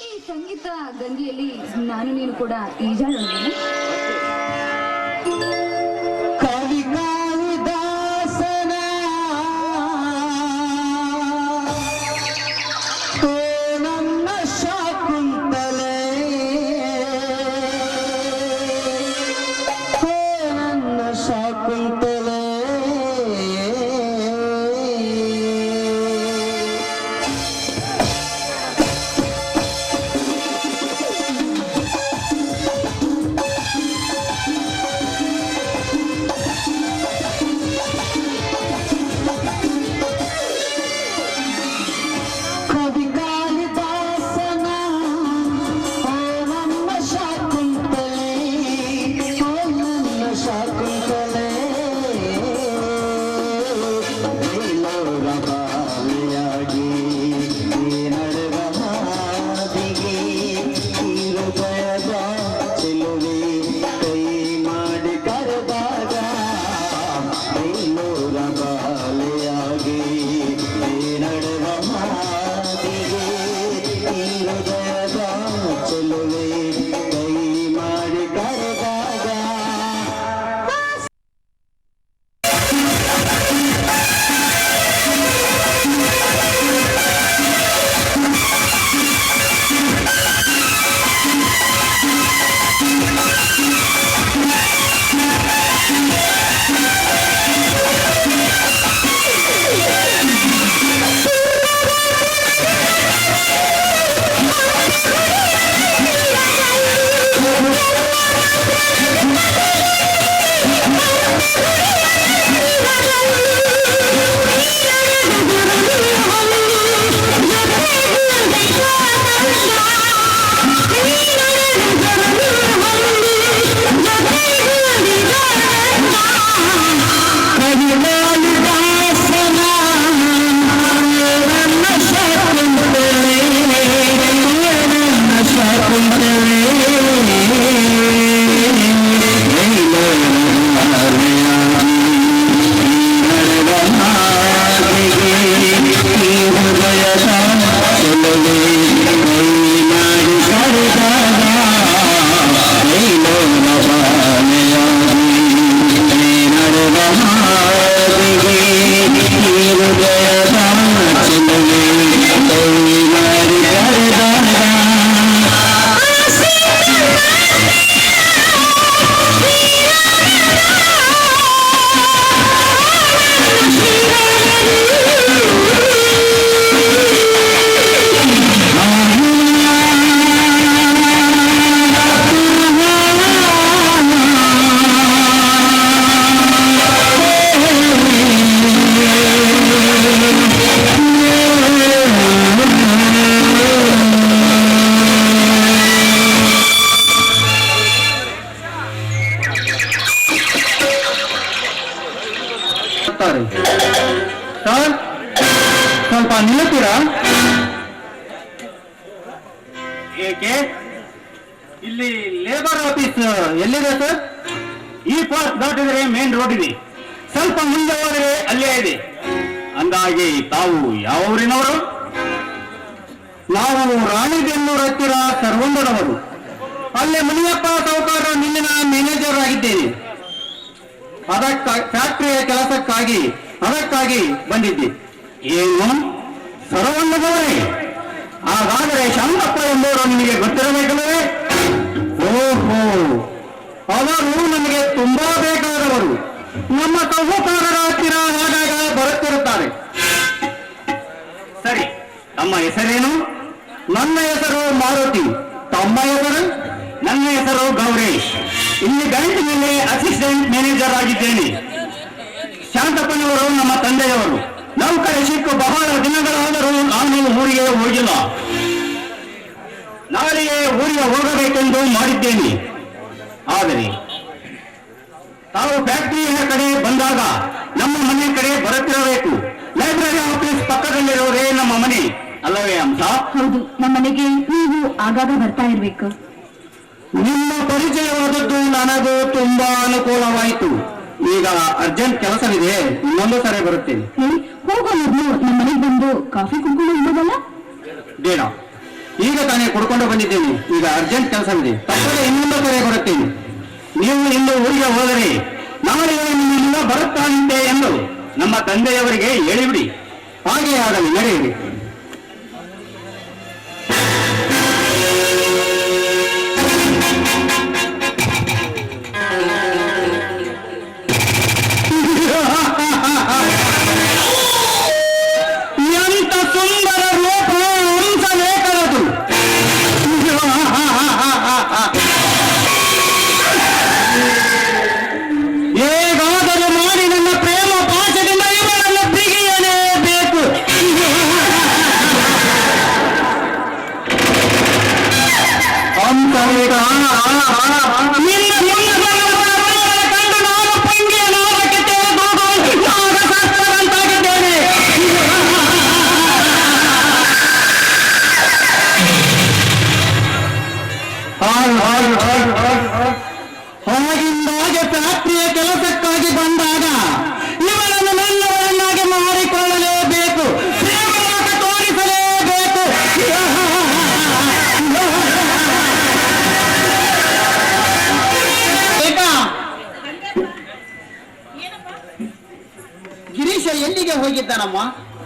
ಈ ಸಂಗೀತ ಗಂಗೆಯಲ್ಲಿ ನಾನು ನೀನು ಕೂಡ ಈಜಾಡೋಣ ಸರ್. ಸ್ವಲ್ಪ ನಿಲ್ಲುತ್ತೀರಾ ಏಕೆ? ಇಲ್ಲಿ ಲೇಬರ್ ಆಫೀಸ್ ಎಲ್ಲಿದೆ ಸರ್? ಈ ಪಾಸ್ ದಾಟಿದರೆ ಮೇನ್ ರೋಡ್ ಇದೆ ಸ್ವಲ್ಪ ಮುಂದೆ ಹೋದರೆ ಅಲ್ಲೇ ಇದೆ. ಅಂದಾಗೆ ತಾವು ಯಾವ ಊರಿನವರು? ನಾವು ರಾಣಿಬೆನ್ನೂರು ಹತ್ತಿರ ಸರ್ವಂದರವರು. ಅಲ್ಲೇ ಮುನಿಯಪ್ಪ ಸಾವುಕಾರ ನಿನ್ನಿನ ಮ್ಯಾನೇಜರ್ ಆಗಿದ್ದೇನೆ. ಅದಕ್ಕ ಫ್ಯಾಕ್ಟರಿಯ ಕೆಲಸಕ್ಕಾಗಿ, ಅದಕ್ಕಾಗಿ ಬಂದಿದ್ದೆ. ಏನು? ಸರವಣ್ಣದವರೇ ಹಾಗಾದರೆ ಶಾಂತಪ್ಪ ಎಂಬುವರು ನಿಮಗೆ ಗೊತ್ತಿರಬೇಕಲ್ಲವೇ? ಓಹೋ. ಅವರು ನಮಗೆ ತುಂಬಾ ಬೇಕಾದವರು. ನಮ್ಮ ಸಹೋದರರ ಹತ್ತಿರ ಆಗಾಗ ಬರುತ್ತಿರುತ್ತಾರೆ. ಸರಿ ತಮ್ಮ ಹೆಸರೇನು? ನನ್ನ ಹೆಸರು ಮಾರುತಿ, ತಮ್ಮ ಹೆಸರು? ನನ್ನ ಹೆಸರು ಗೌರೇಶ್. ಇಲ್ಲಿ ಬ್ಯಾಂಕಿನಲ್ಲಿ ಅಸಿಸ್ಟೆಂಟ್ ಮ್ಯಾನೇಜರ್ ಆಗಿದ್ದೇನೆ. ಶಾಂತಪ್ಪನವರು ನಮ್ಮ ತಂದೆಯವರು. ನೌಕರಿ ಸಿಕ್ಕು ಬಹಳ ದಿನಗಳಾದರೂ ನಾನು ಊರಿಗೆ ಹೋಗಿಲ್ಲ. ನಾಳೆಯೇ ಊರಿಗೆ ಹೋಗಬೇಕೆಂದು ಮಾಡಿದ್ದೇನೆ. ಆದರೆ, ತಾವು ಫ್ಯಾಕ್ಟರಿಯ ಕಡೆ ಬಂದಾಗ ನಮ್ಮ ಮನೆ ಕಡೆ ಬರುತ್ತಿರಬೇಕು. ಲೈಬ್ರರಿ ಆಫೀಸ್ ಪಕ್ಕದಲ್ಲಿರೋರೇ ನಮ್ಮ ಮನೆ. ಅಲ್ಲವೇ ಅಂಶ ಹೌದು, ನಮ್ಮ ಮನೆಗೆ ನೀವು ಆಗಾಗ ಬರ್ತಾ ಇರ್ಬೇಕು. ನಿಮ್ಮ ಪರಿಚಯವಾದದ್ದು ನನಗೂ ತುಂಬಾ ಅನುಕೂಲವಾಯಿತು. ಈಗ ಅರ್ಜೆಂಟ್ ಕೆಲಸವಿದೆ ಇನ್ನೊಂದು ಸರಿ ಬರುತ್ತೇನೆ ಹೋಗೋ ಮೊದ್ಲು ನಮ್ಮ ಮನೆಗೆ ಬಂದು ಕಾಫಿ ಕುಡ್ಕೊಂಡು ಇಲ್ಲದಲ್ಲ ಬೇಡ. ಈಗ ತಾನೇ ಕುಡ್ಕೊಂಡು ಬಂದಿದ್ದೇನೆ. ಈಗ ಅರ್ಜೆಂಟ್ ಕೆಲಸವಿದೆ. ತಪ್ಪದೆ ಇನ್ನೊಂದು ಕರೆ ಬರುತ್ತೇನೆ ನೀವು ಇಂದು ಊರಿಗೆ ಹೋದರೆ ನಾಳೆ ನಿಮ್ಮಿಂದ ಬರುತ್ತಾನಂತೆ ಎಂದು ನಮ್ಮ ತಂದೆಯವರಿಗೆ ಹೇಳಿಬಿಡಿ. ಹಾಗೆ ಆಗಲಿ ನಡೆಯಿರಿ. ಹಾಗಿಂದಾಗೆ ಫ್ಯಾಕ್ಟ್ರಿಯ ಕೆಲಸಕ್ಕಾಗಿ ಬಂದಾಗ ಇವರನ್ನು ನನ್ನವರನ್ನಾಗಿ ಮಾಡಿಕೊಳ್ಳಲೇಬೇಕು. ತೋರಿಸಲೇಬೇಕು. ಬೇಕಾ ಗಿರೀಶ ಎಲ್ಲಿಗೆ ಹೋಗಿದ್ದಾನಮ್ಮ?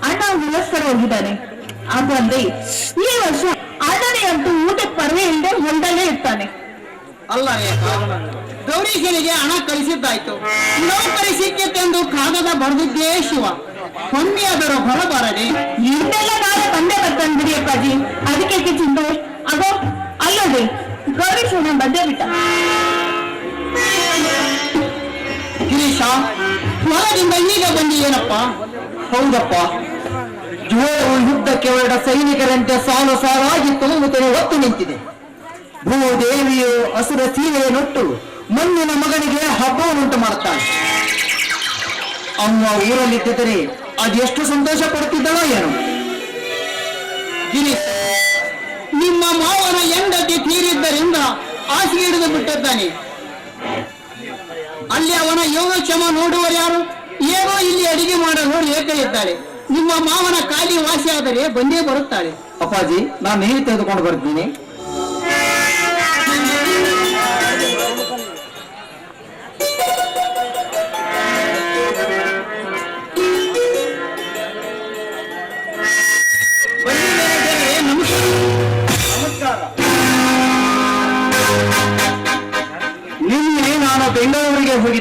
ಅಣ್ಣ ಉಲ್ಲಾಸ್ಕರ ಹೋಗಿದ್ದಾನೆ. ಅದಂದ್ರೆ ಈ ವರ್ಷ ಇಲ್ಲದೆ ಹೊಂದಲ್ಲೇ ಇರ್ತಾನೆ. ಅಲ್ಲ ಗೌರೀಶನಿಗೆ ಹಣ ಕಳಿಸಿದ್ದಾಯ್ತು. ನೌಕರಿ ಸಿಕ್ಕಿತೆಂದು ಕಾಗದ ಬರೆದಿದ್ದೇ ಶಿವ. ಹೊಮ್ಮಿ ಅದರ ಹೊರಬರದೆ ನಾನು ನಾಳೆ ಬಂದೆ ಬರ್ತಾನೆ ಬಿಡಿ ಅಪ್ಪಾಜಿ. ಅದಕ್ಕೆ ಚಿಂತೆ ಅದೋ ಅಲ್ಲದೆ ಗೌರೀಶ್ ನಾನು ಬಂದೇ ಬಿಟ್ಟ ಗಿರೀಶ ಹೊರದಿಂದ ಈಗ ಬಂದಿ ಏನಪ್ಪ? ಹೌದಪ್ಪ. ಜೋರು ಯುದ್ಧಕ್ಕೆ ಹೊರಟ ಸೈನಿಕರಂತೆ ಸಾಲು ಸಾಲಾಗಿ ತುಂಬುತ್ತಲೇ ಒತ್ತು ನಿಂತಿದೆ. ಭೂದೇವಿಯು ಹಸುರ ಸೀರೆಯನ್ನುಟ್ಟು ಮಣ್ಣಿನ ಮಗನಿಗೆ ಹಬ್ಬವನ್ನುಂಟು ಮಾಡುತ್ತಾಳೆ ಅಮ್ಮ ಊರಲ್ಲಿದ್ದರೆ ಅದೆಷ್ಟು ಸಂತೋಷ ಪಡುತ್ತಿದ್ದಳೋ ಏನು. ನಿಮ್ಮ ಮಾವನ ಹೆಂಡತಿ ತೀರಿದ್ದರಿಂದ ಹಾಸಿಗೆ ಹಿಡಿದು ಬಿಟ್ಟಿದ್ದಾನೆ. ಅಲ್ಲಿ ಅವನ ಯೋಗಕ್ಷಮ ನೋಡುವರು ಯಾರು? ಏನೋ ಇಲ್ಲಿ ಅಡಿಗೆ ಮಾಡಲು ರೇಖೆ ಇದ್ದಾಳೆ ನಿಮ್ಮ ಮಾವನ ಖಾಲಿ ವಾಸಿ ಆದರೆ ಬಂದೇ ಬರುತ್ತಾಳೆ. ಅಪ್ಪಾಜಿ ನಾನು ನೀರು ತೆಗೆದುಕೊಂಡು ಬರ್ತೀನಿ. ಬೆಂಗಳೂರಿಗೆ ಗೌರಿ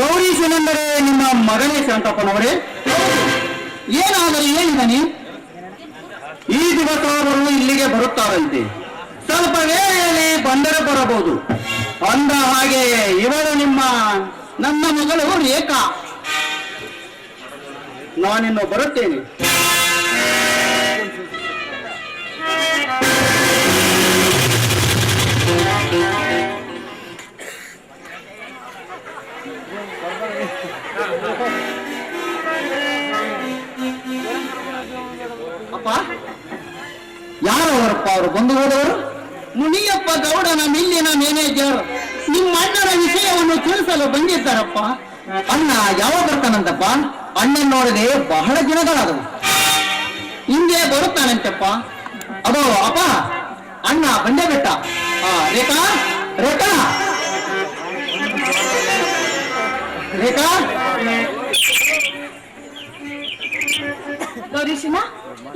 ಗೌರೀಶನೆಂದರೆ ನಿಮ್ಮ ಮಗನೇ ಶಾಂತಪ್ಪನವರೇ ಏನಾದರೂ ಏನಿದ್ದಾನೆ ಈ ದಿವಸ ಅವರು ಇಲ್ಲಿಗೆ ಬರುತ್ತಾರಂತೆ. ಸ್ವಲ್ಪ ವೇಳೆಯಲ್ಲಿ ಬಂದರೆ ಬರಬಹುದು. ಅಂದ ಹಾಗೆ ಇವರು ನಿಮ್ಮ, ನನ್ನ ಮಗಳು ರೇಖಾ. ನಾನಿನ್ನು ಬರುತ್ತೇನೆ. ಯಾರು ಅವರಪ್ಪ ಅವರು? ಬಂದು ಹೋದವರು? ಮುನಿಯಪ್ಪ ಗೌಡನ ಮಿಲ್ಲಿನ ಮ್ಯಾನೇಜರ್. ನಿಮ್ಮ ಅಣ್ಣನ ವಿಷಯವನ್ನು ತಿಳಿಸಲು ಬಂದಿದ್ದಾರಪ್ಪ. ಅಣ್ಣ ಯಾವ ಬರ್ತಾನಂತಪ್ಪ? ಅಣ್ಣನ್ ನೋಡದೆ ಬಹಳ ದಿನಗಳಾದವು. ಹಿಂದೆ ಬರುತ್ತಾನಂತಪ್ಪ. ಅದು ಅಪ್ಪ ಅಣ್ಣ ಬಂಡೆ ಬೆಟ್ಟ. ರೇಖಾ ರೇಖಾ. ರೇಖಾ. ಗೌರೀಶನ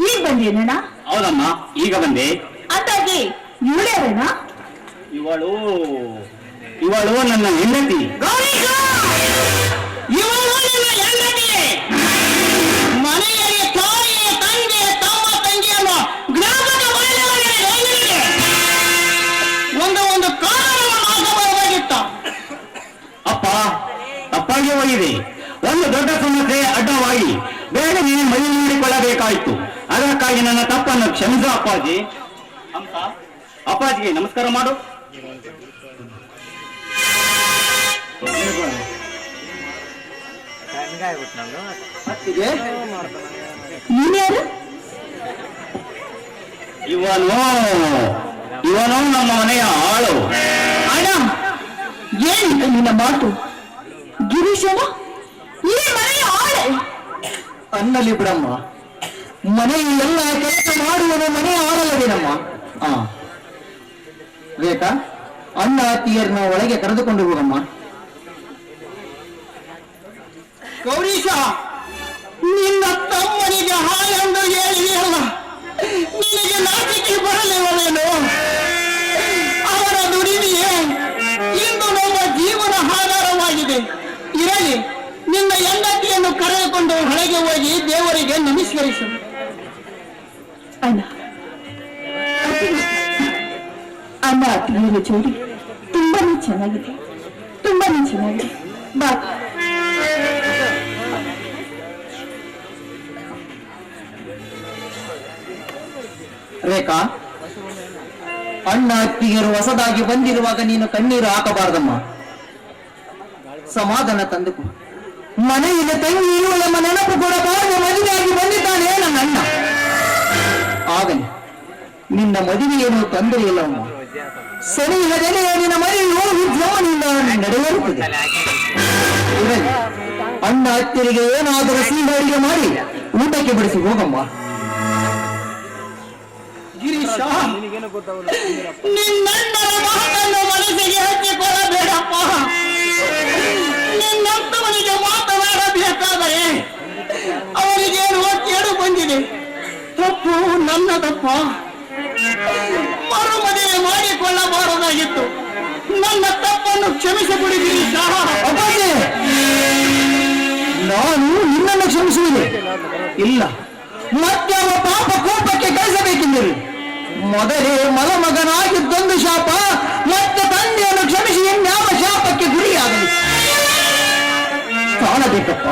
ಈಗ ಬಂದೇನಣ್ಣ ಹೌದಮ್ಮ ಈಗ ಬಂದೆ. ಅದಾಗಿ ಇವಳೇನ ಇವಳು ಇವಳು ನನ್ನ ಹೆಂಡತಿ. ಇವಳು ನಿನ್ನ ಹೆಂಡತಿಯೇ ಮನೆಯಲ್ಲಿ ತಾಯಿ ತಂದೆ ತಮ್ಮ ತಂಗಿಯನ್ನು ಗ್ರಾಮದ ಮಹಿಳೆಯರಿಗೆ ಒಂದು ಒಂದು ಕಾರಣವನ್ನು ಹಾಕಬಹುದಾಗಿತ್ತ ಅಪ್ಪ ತಪ್ಪಾಗಿ ಹೋಗಿದೆ. ಒಂದು ದೊಡ್ಡ ಸಮಸ್ಯೆ ಅಡ್ಡವಾಗಿ. ಬೇಗನೆ ಮೈ ನೋಡಿಕೊಳ್ಳಬೇಕಾಯ್ತು. ಅದಕ್ಕಾಗಿ ನನ್ನ ತಪ್ಪನ್ನು ಕ್ಷಮಿಸ ಅಪ್ಪಾಜಿ. ಅಂತ ಅಪ್ಪಾಜಿಗೆ ನಮಸ್ಕಾರ ಮಾಡು. ಇವನು ಇವನು ನಮ್ಮ ಮನೆಯ ಆಳು. ಅಣ್ಣ ಏನಿತ್ತು ನಿನ್ನ ಮಾತು? ಗಿರೀಶನ? ಈ ಮನೆಯ ಆಳೆ. ಅನ್ನಲಿ ಬಿಡಮ್ಮ ಮನೆಯಲ್ಲೆಲ್ಲ ಕೆಲಸ ಮಾಡುವನು ಮನೆಯ ಆಳಲ್ಲವೇನಮ್ಮ ಹಾ ರೇಖಾ ಅಣ್ಣ ಅತ್ತಿಯರನ್ನ ಒಳಗೆ ಕರೆದುಕೊಂಡು ಹೋಗಮ್ಮ ಗೌರೀಶ ನಿನ್ನ ತಮ್ಮನಿಗೆ ಹಾಯೆಂದು ಕರೆದುಕೊಂಡು ಹೊರಗೆ ಹೋಗಿ ದೇವರಿಗೆ ನಮಸ್ಕರಿಸು. ಅಣ್ಣ. ಅತ್ತಿಗೆಯರ ಜೋಡಿ. ತುಂಬಾನೇ ಚೆನ್ನಾಗಿದೆ. ತುಂಬಾನೇ ಚೆನ್ನಾಗಿದೆ. ಬಾ. ರೇಖಾ, ಅಣ್ಣ ಅತ್ತಿಗೆಯರು ಹೊಸದಾಗಿ ಬಂದಿರುವಾಗ ನೀನು ಕಣ್ಣೀರು ಹಾಕಬಾರ್ದಮ್ಮ. ಸಮಾಧಾನ ತಂದುಕೊ. ಮನೆಯಿಂದ ತಂಗಿ ಇರುವಳ ನೆನಪು ಕೂಡ ಬಾರದೆ ಮದುವೆಯಾಗಿ ಬಂದಿದ್ದಾನೆ ನನ್ನ ಅಣ್ಣ ಆಗಲಿ ನಿನ್ನ ಮದುವೆಯನ್ನು ತೊಂದರೆ ಇಲ್ಲವಮ್ಮ ಸರಿಯಿಲ್ಲದೇನೆ ನಿನ್ನ ಮನೆಯು ವಿದ್ಯಮಾನಿಂದ ನಡೆಯುತ್ತದೆ ಇರಲಿ ಅಣ್ಣ ಅತ್ತಿರಿಗೆ ಏನಾದರೂ ಸಿಹಿ ಅಡಿಗೆ ಮಾಡಿ ಊಟಕ್ಕೆ ಬಡಿಸಿ ಹೋಗಮ್ಮ ಗಿರೀಶ ನಿನ್ನಣ್ಣನ ಮಾತನ್ನು ಮನಸ್ಸಿಗೆ ಹಚ್ಚಿಕೊಳ್ಳಬೇಡಪ್ಪ ನಿನ್ನಂತವನಿಗೆ ಮಾತನಾಡಬೇಕಾದರೆ ಅವರಿಗೇನು ಕೇಳು ಬಂದಿದೆ? ತಪ್ಪು, ನನ್ನ ತಪ್ಪ. ಮರುಮದುವೆ ಮಾಡಿಕೊಳ್ಳಬಾರದಾಗಿತ್ತು. ನನ್ನ ತಪ್ಪನ್ನು ಕ್ಷಮಿಸಿಬಿಡಿ ಗಿರೀಶ ಅಪ್ಪಾಜಿ! ನಾನು ನಿನ್ನನ್ನು ಕ್ಷಮಿಸುವುದೇ. ಇಲ್ಲ. ಮತ್ತೆ ಅವರ ಪಾಪ ಕೋಪಕ್ಕೆ ಕಳಿಸಬೇಕೆಂದಿರಿ? ಮೊದಲೇ ಮಲಮಗನಾಗಿದ್ದೊಂದು ಶಾಪ, ಮತ್ತೆ ತಂದೆಯನ್ನು ಕ್ಷಮಿಸಿ ಇನ್ಯಾವ ಶಾಪಕ್ಕೆ ಗುರಿಯಾಗಲಿ? ತಾಳಬೇಕಪ್ಪ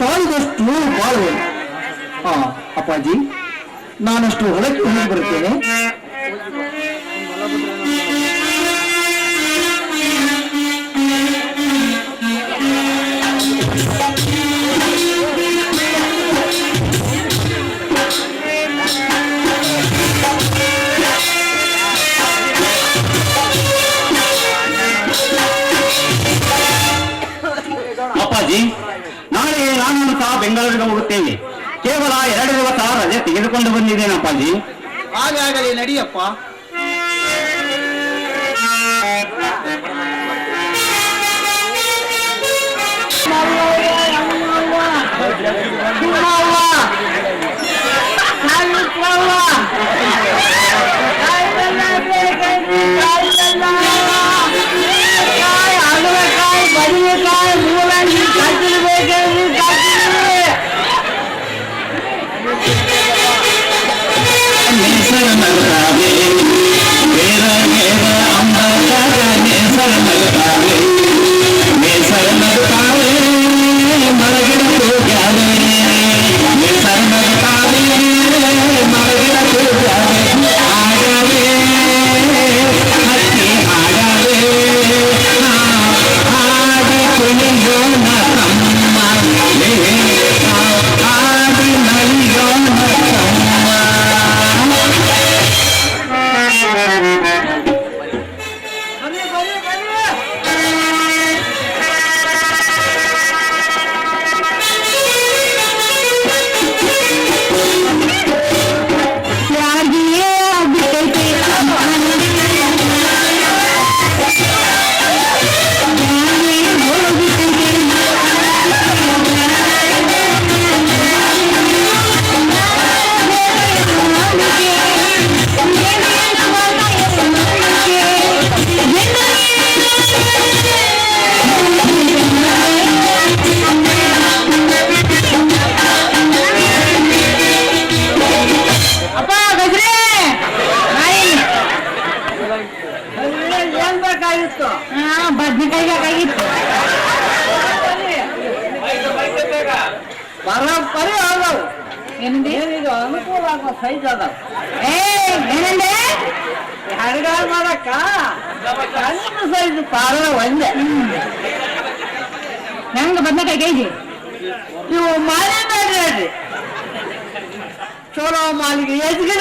ತಾಳಿದಷ್ಟು ಬಾಳು ಹಾ ಅಪ್ಪಾಜಿ ನಾನಷ್ಟು ಹೊಲಕ್ಕೆ ಹೋಗಿ ಬರುತ್ತೇನೆ. நாடகங்களை நடிகப்பா ಅನುಕೂಲ ಆಗೋ ಸೈಜ್ ಅದಾವ ಏ ಏನಂದೆ ಹಡಗಾಲ್ ಮಾಡಕ್ಕ ಸಣ್ಣ ಸೈಜ್ ಪಾರ ಒಂದೇ ಹೆಂಗ ಬದ್ನೆಕಾಯಿ ಕೆಜಿ ಇವು ಮಾಲಿ ಬೇಡ್ರಿ ಚಲೋ ಮಾಲಿಗೆ ಹೆಚ್ಚಿಗೆ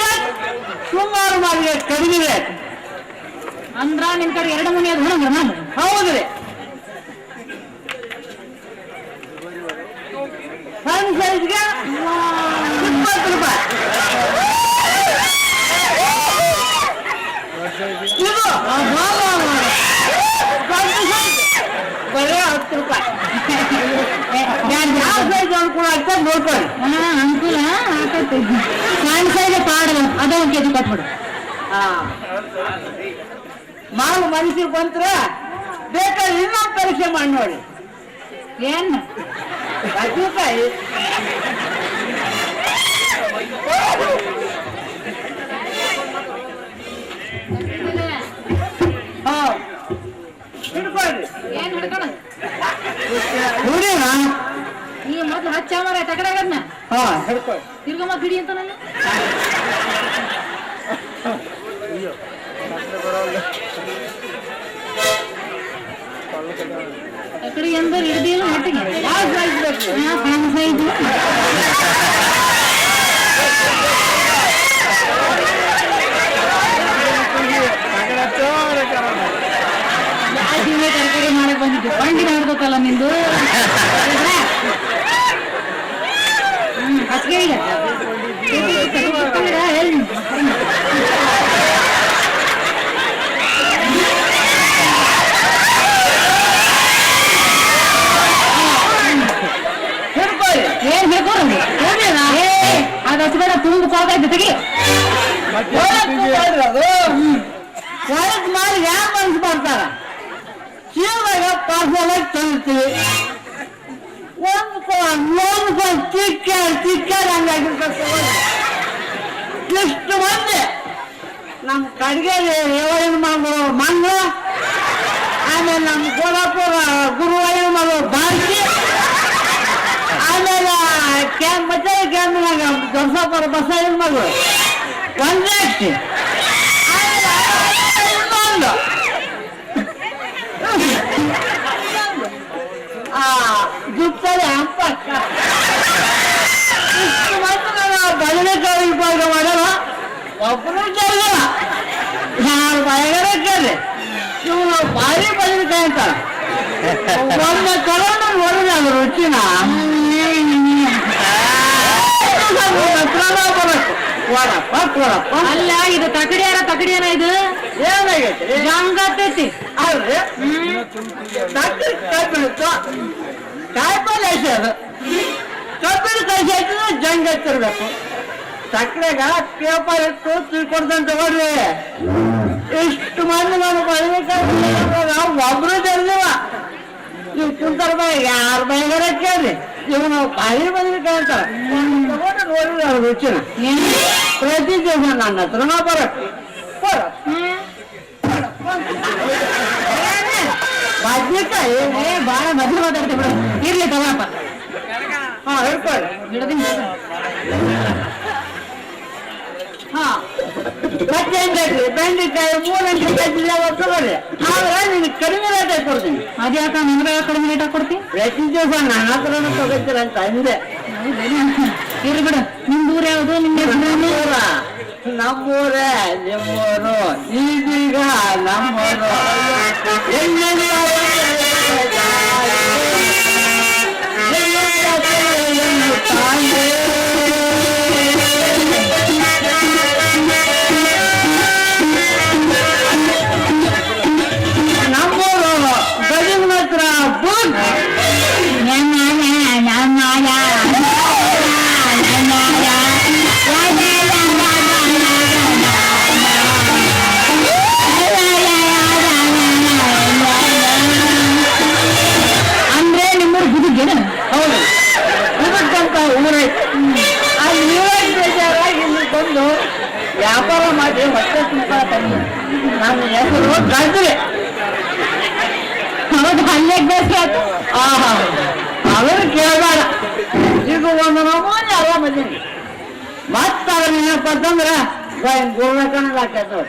ಸುಮಾರು ಮಾಲಿಗೆ ಕಡಿಮೆ ರೇಟ್ ಅಂದ್ರ ನಿನ್ ಕಡೆ ಎರಡು ಮನೆ ಅದು ನೋಡಂದ್ರ ನಾನು ಹೌದ್ರಿ ಸಣ್ಣ ಸೈಜ್ಗೆ ಇಪ್ಪತ್ತು ರೂಪಾಯಿ ಆಗ್ತದೆ ನೋಡ್ಕೊಳ್ಳಿ. ಹಾ ಅನುಕೂಲ ಆಕೈತಿ ಸಣ್ಣ ಸೈಜ್ ಪಾಡಲ್ಲ ಅದ ಒಂದು ಕೆಜಿ ಕೊಟ್ಬಿಡು. ಹಾ. ಮಾವು ಮನಸ್ಸಿಗೆ ಬಂತ್ರ ಬೇಕಾದ್ರೆ ಇನ್ನೊಂದು ಪರೀಕ್ಷೆ ಮಾಡಿ ನೋಡಿ. ಏನು? ಬದ್ನೆಕಾಯಿ ಹಿಡಿ ಅಂತ ನಾನು. ಹಿಡ್ದಿಲ್ಲ ಮಟ್ಟಿಗೆ ಯಾವ ಸೈಜ್ ಬೇಕು? ಸೈಜು ತರಕಾರಿ ಮಾಡಕ್ ಬಂದಿದ್ದು. ಬಂಡಿ ಮಾಡ್ಬೇಕಲ್ಲ ನಿಂದು? ಹ್ಮ್ ಹಸ್ಗೆ ಈಗ ಹೇಳಿ ಹಿಡ್ಕೊಳ್ಳಿ ಏನ್ ಹೇಳ್ಕೊಡ್ರಿ ಏ ಅದು ಹಚ್ಬೇಡ ತುಂಬ ಹೋಗೈತೆ ತೆಗಿ ಒಳಗ್ ಕೂತ್ಕೊಳ್ರಿ ಅದು ಒಳಗ್ ಮಾಡಿ ಯಾರು ಮನ್ಸು ಬರ್ತಾರ ಚೀಲದಾಗ ಪಾರ್ಸಲ್ ಆಗಿ ತಂದಿರ್ತೀವಿ ಒಂದು ಚಿಕ್ಕ ಚಿಕ್ಕ ಇಷ್ಟು ಮಂದಿ ನಮ್ಮ ಕಡೆಗೆ ಏವಳಿನ ಮಗಳು ಮಂಗ ಆಮೇಲೆ ನಮ್ಮ ಗೋಲಾಪುರ ಗುರುವಾಯೂರ ಮಗಳು ಬಾಲ್ಕಿ ಆಮೇಲೆ ಕ್ಯಾಂಪ್ ಮತ್ತೆ ಕ್ಯಾಂಪ್ನಾಗ ದೊಡ್ಡಪ್ಪರ ಬಸಯ್ಯನ ಮಗಳು ಒಂದೇ ಇನ್ನೊಂದು ಆ ಜುತ್ತಲೆ ಹಂಪ. ಇಷ್ಟು ಮಾತ್ರ ನಾನು ಬದನೆಕಾಯಿ ಉಪಯೋಗ ಮಾಡಲ್ಲ. ಒಬ್ಬರು ಜರಗಲ್ಲ ನಾನು ಬಯಗಡೆ ಕೇಳಿ ಇವನು ಭಾರಿ ಬದನೆಕಾಯಿ ಅಂತಾರ. ಒಮ್ಮೆ ತಗೊಂಡು ನೋಡಿದೆ ಅದು ರುಚಿನ. ಕೊಡಪ್ಪ ಕೊಡಪ್ಪ ಅಲ್ಲ ಇದು ತಕಡಿಯಾರ ತಕಡಿಯಾರ ಇದು? ಏನಾಗೈತಿ? ಗಂಗತ್ತೈತಿ ಅಲ್ರಿ ಸಕ್ಕರೆ ತಕ್ಕ ಬೀಳುತ್ತೋ ಕಾಯಿಪಲ್ಲೆ ಐತೆ ಅದು ಕಬ್ಬಿನ ಕಾಯಿ ಹಾಕಿದ್ರೆ ಜಂಗ್ ಹಚ್ಚಿರ್ಬೇಕು ಸಕ್ಕರೆಗ ಪೇಪರ್ ಇಟ್ಟು ತಿಳ್ಕೊಡ್ತಾನೆ ತಗೊಳ್ರಿ ಇಷ್ಟು ಮಂದಿ ನಾನು ಬದನೆಕಾಯಿ ಒಬ್ರು ಜರ್ದಿವ ನೀವು ಕುಂತಾರ ಬಾಯಿ ಯಾರ ಬೈಗಾರ ಕೇಳ್ರಿ ಇವನು ಭಾರಿ ಬದನೆಕಾಯಿ ಅಂತಾರ ತಗೊಂಡು ನೋಡಿದ್ರೆ ಅವ್ರ ರುಚಿನ ಪ್ರತಿ ದಿವಸ ನನ್ನ ಹತ್ರನ ಬರ. ಬರಕ್ಕೆ ಬದ್ನೆಕಾಯಿ ಏ ಬಾಳ ಮಧ್ಯ ಮಾತಾಡ್ತಿ ಬಿಡು. ಇರ್ಲಿ ತಗೋಪ್ಪ ಹಾ ಹೇಳ್ಕೊಳ್ಳಿ ಹಿಡ್ದಿನ್ ಹಾ. ಮತ್ತೆ ಏನ್ ಬೇಕ್ರಿ? ಬೆಂಡೆಕಾಯಿ ಮೂರಂಟು ಕೆಜಿ ತಗೊಳ್ಳಿ ಆದ್ರೆ ನಿನ್ ಕಡಿಮೆ ರೇಟ್ ಕೊಡ್ತೀನಿ. ಅದ್ಯಾಕ ನಿಮ್ಗೆ ಕಡಿಮೆ ರೇಟ್ ಕೊಡ್ತಿ? ಪ್ರತಿ ದಿವಸ ನನ್ನ ಹತ್ರನ ತಗೋತೀರ ಅಂತ ಅಂದೆ. ಇರ್ಲಿ ಬಿಡು. ನಿಮ್ ದೂರ ಯಾವ್ದು? ಹೆಸರು ಊರ ನಮ್ಮೂರೇ ನಿಮ್ಮೂರು ಈಗೀಗ ನಮ್ಮೂರು ಎಲ್ಲೆಲ್ಲಿ ಹೆಸರು ಗಜ್ರೆ ಹೌದು, ಅಲ್ಲೇ ಬೇಸ್ಗೆ ಆಯ್ತು. ಆಹಾ ಅದನ್ನು ಕೇಳಬೇಡ. ಇದು ಒಂದು ನಮೂನೆ ಆರಾಮದೀನಿ ಮತ್ತ ಏನಪ್ಪ ಅಂತಂದ್ರೆ ಗೋರ್ಬೇಕನ್ನೋದು ಹಾಕೈತೆ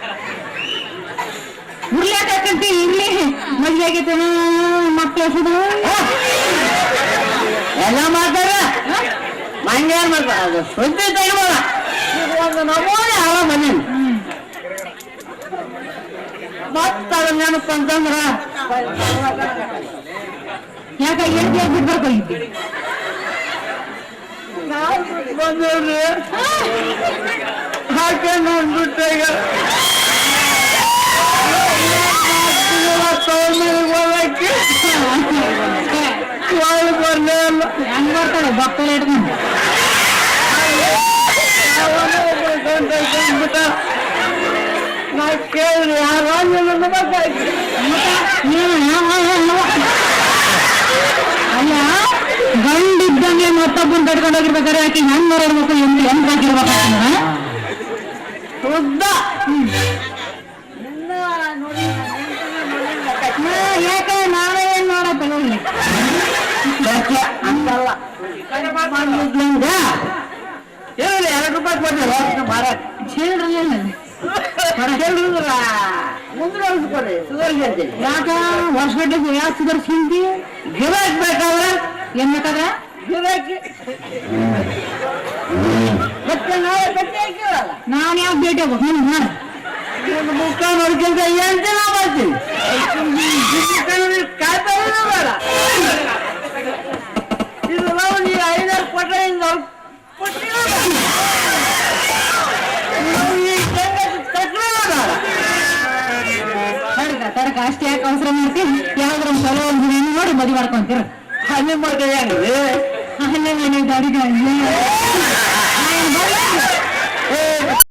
ಉರ್ಲಿ ಹಾಕಂತಿ ಇರ್ಲಿ. ಮದ್ವೆ ಆಗೈತೆ ಮಕ್ಳು ಹೆಸರು ಎಲ್ಲ ಮಾತಾಡ ಮಂಗೇನ್ ಮಾಡ್ತಾರ. ಅದು ಸುದ್ದಿ ಈಗ ಒಂದು ನಮೂನೆ ಆರಾಮದೀನಿ ಮತ್ತ ನೆನಪ ಅಂತಂದ್ರ ಯಾಕ ಎಂಟು ಯಾಕೆ ಬಿಟ್ಟು ಬರ್ಕೊಂಡಿದ್ದಿ ಬಂದೇವ್ರಿ ಹಾಕೆ ನೋಡ್ಬಿಟ್ಟೆ ಈಗ ಹೋಗಕ್ಕೆ ಒಳಗೆ ಬರಲೇ ಇಲ್ಲ ಹೆಂಗ ಬರ್ತಾಳೆ ಬಕ್ಕಲೆ ಇಟ್ಕೊಂಡು ಯಾರು ಕೇಳಿ ಯಾರು ನನ್ನ ಬೇಕಾಯ್ತು ಅಲ್ಲ ಗಂಡಿದ್ದಂಗೆ ಮತ್ತೊಬ್ಬನ್ ಕಟ್ಕೊಂಡು ಹೋಗಿರ್ಬೇಕಾದ್ರೆ ಆಕೆ ಹೆಂಗ್ ನೋಡಿರ್ಬೇಕು ಎಂತ ಹೆಂಗ್ ಹಾಕಿರ್ಬೇಕು ಉದ್ದ. ಯಾಕೆ ನಾವೇ ಏನ್ ಮಾಡಪ್ಪ ನೋಡಿ ಅಂತಲ್ಲ ಹೇಳಿ ಎರಡು ರೂಪಾಯಿ ಕೊಡ್ತೀರ ಮಾರಾಟ ಕೊಡಿ ಸುಧಾರಿಸಿ ಯಾಕ ವರ್ಷಗಟ್ಟಲೆ ಯಾಕೆ ಸುಧಾರಿಸ್ಕೊಂತಿ ಗಿರಾಕ್ ಬೇಕಾದ್ರೆ ಏನ್ ಬೇಕಾದ್ರೆ ಗಿರಾಕಿ ಮತ್ತೆ ನಾಳೆ ಬಟ್ಟೆ ಹಾಕಿರಲ್ಲ ನಾನ್ ಯಾಕೆ ಭೇಟಿ ಆಗ್ಬೇಕು ಮಾಡ ಒಂದು ಮುಖ ನೋಡ್ಕೊಂತ ಏನ್ ಬೇಡ ಇದು ನಾವು ನೀವು ಐದಾರು ಕೊಟ್ಟರಿಂದ. ಕೊಟ್ಟಿಲ್ಲ ತಡಕ ಅಷ್ಟೇ ಯಾಕೆ ಅವಸರ ಮಾಡ್ತೀನಿ ಯಾವ್ದ್ರ ಚಲೋ ಒಂದು ಹೆಣ್ಣು ನೋಡಿ ಮದುವೆ ಮಾಡ್ಕೊಂತೀರ? ಹಣ್ಣು ಮಾಡ್ತೇವೆ ಅಲ್ಲೇ ಮನೆ ಗಾಡಿ.